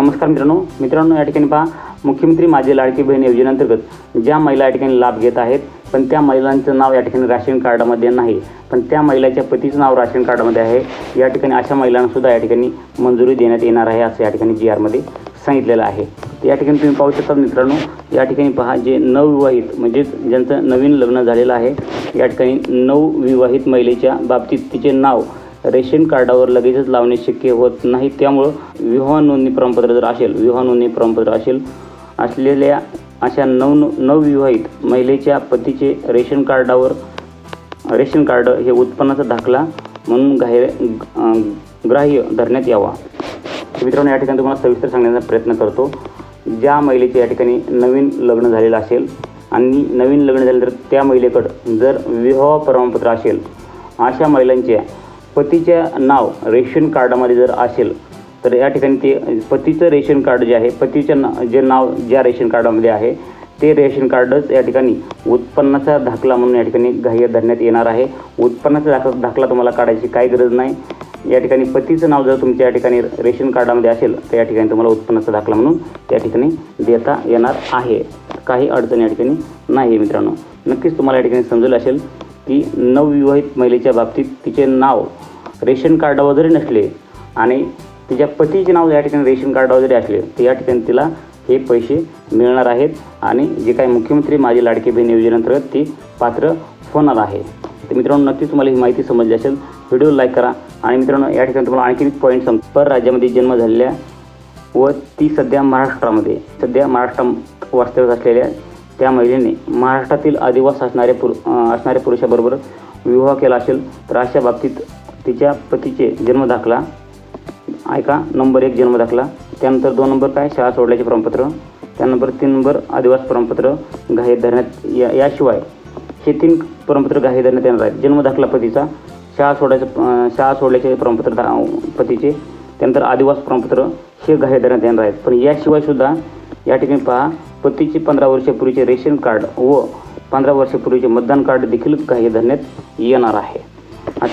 नमस्कार मित्रांनो. मित्रांनो या ठिकाणी पहा मुख्यमंत्री माझी लाडकी बहीण योजनेअंतर्गत ज्या महिला या ठिकाणी लाभ घेत आहेत पण त्या महिलांचं नाव या ठिकाणी राशन कार्डामध्ये नाही. पण त्या महिलाच्या पतीचं नाव राशन कार्डामध्ये आहे. या ठिकाणी अशा महिलांनासुद्धा या ठिकाणी मंजुरी देण्यात येणार आहे असं या ठिकाणी जी आरमध्ये सांगितलेलं आहे. या ठिकाणी तुम्ही पाहू शकता मित्रांनो या ठिकाणी पहा जे नवविवाहित म्हणजेच ज्यांचं नवीन लग्न झालेलं आहे या ठिकाणी नवविवाहित महिलेच्या बाबतीत तिचे नाव रेशन कार्डावर लगेचच लावणे शक्य होत नाही. त्यामुळं विवाह नोंदणी प्रमाणपत्र जर असेल विवाह नोंदणी प्रमाणपत्र असेल असलेल्या अशा नव नवविवाहित महिलेच्या पतीचे रेशन कार्डावर रेशन कार्ड हे उत्पन्नाचा दाखला म्हणून गाहे ग्राह्य धरण्यात यावा. मित्रांनो या ठिकाणी तुम्हाला सविस्तर सांगण्याचा प्रयत्न करतो. ज्या महिलेचे या ठिकाणी नवीन लग्न झालेलं असेल आणि नवीन लग्न झालं तर त्या महिलेकडं जर विवाह प्रमाणपत्र असेल अशा महिलांच्या पतीच्या नाव रेशन कार्डामध्ये जर असेल तर या ठिकाणी ते पतीचं रेशन कार्ड जे आहे पतीचं ना जे नाव ज्या रेशन कार्डामध्ये आहे ते रेशन कार्डच या ठिकाणी उत्पन्नाचा दाखला म्हणून या ठिकाणी ग्राह्य धरण्यात येणार आहे. उत्पन्नाचा दाखला दाखला तुम्हाला काढायची काही गरज नाही. या ठिकाणी पतीचं नाव जर तुमच्या या ठिकाणी रेशन कार्डामध्ये असेल तर या ठिकाणी तुम्हाला उत्पन्नाचा दाखला म्हणून त्या ठिकाणी देता येणार आहे. काही अडचण या ठिकाणी नाही मित्रांनो. नक्कीच तुम्हाला या ठिकाणी समजलं असेल की नवविवाहित महिलेच्या बाबतीत तिचे नाव रेशन कार्डावर जरी नसले आणि तिच्या पतीचे नाव या ठिकाणी रेशन कार्डावर जरी असले तर या ठिकाणी तिला हे पैसे मिळणार आहेत आणि जे काही मुख्यमंत्री माझी लाडकी बहीण योजनेअंतर्गत ती पात्र होणार आहे. तर मित्रांनो नक्कीच तुम्हाला ही माहिती समजली असेल व्हिडिओ लाईक करा आणि मित्रांनो या ठिकाणी तुम्हाला आणखी एक पॉईंट सांग पर राज्यामध्ये जन्म झालेल्या व ती सध्या महाराष्ट्रामध्ये सध्या महाराष्ट्रात वास्तव्यात असलेल्या त्या महिलेने महाराष्ट्रातील आदिवास असणाऱ्या पुर असणाऱ्या पुरुषाबरोबर विवाह केला असेल तर अशा बाबतीत तिच्या पतीचे जन्मदाखला ऐका नंबर एक जन्मदाखला त्यानंतर दोन नंबर काय? शाळा सोडल्याचे प्रमाणपत्र. त्यानंतर तीन नंबर आदिवास प्रमाणपत्र गाहे धरण्यात या याशिवाय हे तीन प्रमाणपत्र गाहे धरण्यात येणार आहेत. जन्मदाखला पतीचा शाळा सोडायचं शाळा सोडल्याचे प्रमाणपत्र दा- पतीचे त्यानंतर आदिवास प्रमाणपत्र हे गाहे धरण्यात येणार आहेत. पण याशिवाय सुद्धा या ठिकाणी पहा पतीचे पंधरा वर्षापूर्वीचे रेशन कार्ड व पंधरा वर्षापूर्वीचे मतदान कार्ड देखील गाहे धरण्यात येणार आहे.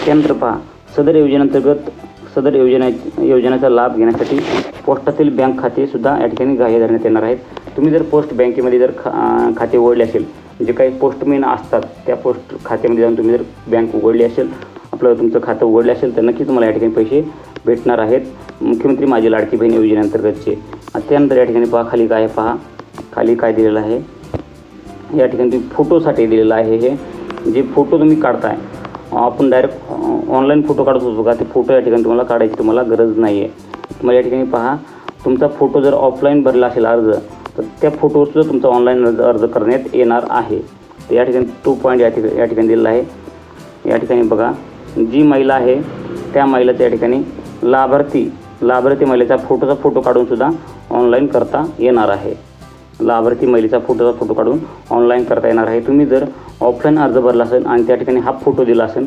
त्यानंतर पहा सदर योजनेअंतर्गत सदर योजना योजनेचा लाभ घेण्यासाठी पोस्टातील बँक खातेसुद्धा या ठिकाणी ग्राह्य धरण्यात येणार आहेत. तुम्ही जर पोस्ट बँकेमध्ये जर खा खाते उघडले असेल जे काही पोस्टमेन असतात त्या पोस्ट खात्यामध्ये जाऊन तुम्ही जर बँक उघडली असेल आपलं तुमचं खातं उघडलं असेल तर नक्की तुम्हाला या ठिकाणी पैसे भेटणार आहेत. मुख्यमंत्री माझी लाडकी बहीण योजनेअंतर्गतचे. त्यानंतर या ठिकाणी पहा खाली काय पहा. खाली काय दिलेलं आहे. या ठिकाणी तुम्ही फोटोसाठी दिलेलं आहे हे. जे फोटो तुम्ही काढताय आपण डायरेक्ट ऑनलाईन फोटो काढत होतो का? ते फोटो या ठिकाणी तुम्हाला काढायची तुम्हाला गरज नाही आहे तुम्हाला या ठिकाणी पहा तुमचा फोटो जर ऑफलाईन भरला असेल अर्ज तर त्या फोटोवर सुद्धा तुमचा ऑनलाईन अर्ज अर्ज करण्यात येणार आहे. तर या ठिकाणी तो पॉईंट या ठिकाणी या ठिकाणी दिलेला आहे. या ठिकाणी बघा जी महिला आहे त्या महिलाच्या या ठिकाणी लाभार्थी लाभार्थी महिलेचा फोटोचा फोटो काढूनसुद्धा ऑनलाईन करता येणार आहे. लाभार्थी महिलेचा फोटोचा फोटो काढून ऑनलाईन करता येणार आहे. तुम्ही जर ऑफलाईन अर्ज भरला असेल आणि त्या ठिकाणी हा फोटो दिला असेल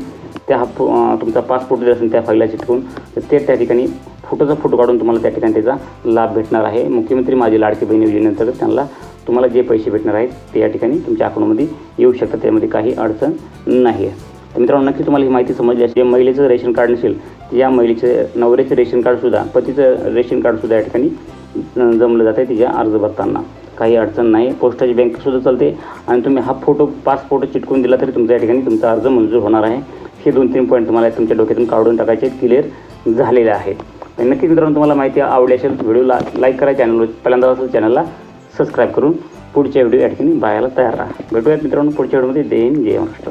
त्या हा फो तुमचा पासपोर्ट दिला असेल त्या फाईलला चिटकून तर ते त्या ठिकाणी फोटोचा फोटो काढून तुम्हाला त्या ठिकाणी त्याचा लाभ भेटणार आहे. मुख्यमंत्री माझी लाडकी बहीण योजनेअंतर्गत त्यांना तुम्हाला जे पैसे भेटणार आहेत ते या ठिकाणी तुमच्या अकाउंटमध्ये येऊ शकतात. त्यामध्ये काही अडचण नाही आहे तर मित्रांनो नक्की तुम्हाला ही माहिती समजली असेल. जे महिलेचं रेशन कार्ड नसेल या महिलेचं नवऱ्याचं रेशन कार्डसुद्धा पतीचं रेशन कार्डसुद्धा या ठिकाणी जमलं जातं आहे तिच्या अर्ज भरताना. काही अडचण नाही. पोस्टाची बँकसुद्धा चालते. आणि तुम्ही हा फोटो पाच फोटो चिटकून दिला तरी तुमच्या या ठिकाणी तुमचा अर्ज मंजूर होणार आहे. हे दोन तीन पॉईंट तुम्हाला तुमच्या डोक्यातून काढून टाकायचे क्लिअर झालेले आहे तर नक्कीच मित्रांनो तुम्हाला माहिती आवडली असेल व्हिडिओला लाईक करा. चॅनल पहिल्यांदा असेल चॅनलला सबस्क्राईब करून पुढच्या व्हिडिओ या ठिकाणी पाहायला तयार राहा. भेटूयात मित्रांनो पुढच्या व्हिडिओमध्ये देईन जय महाराष्ट्र.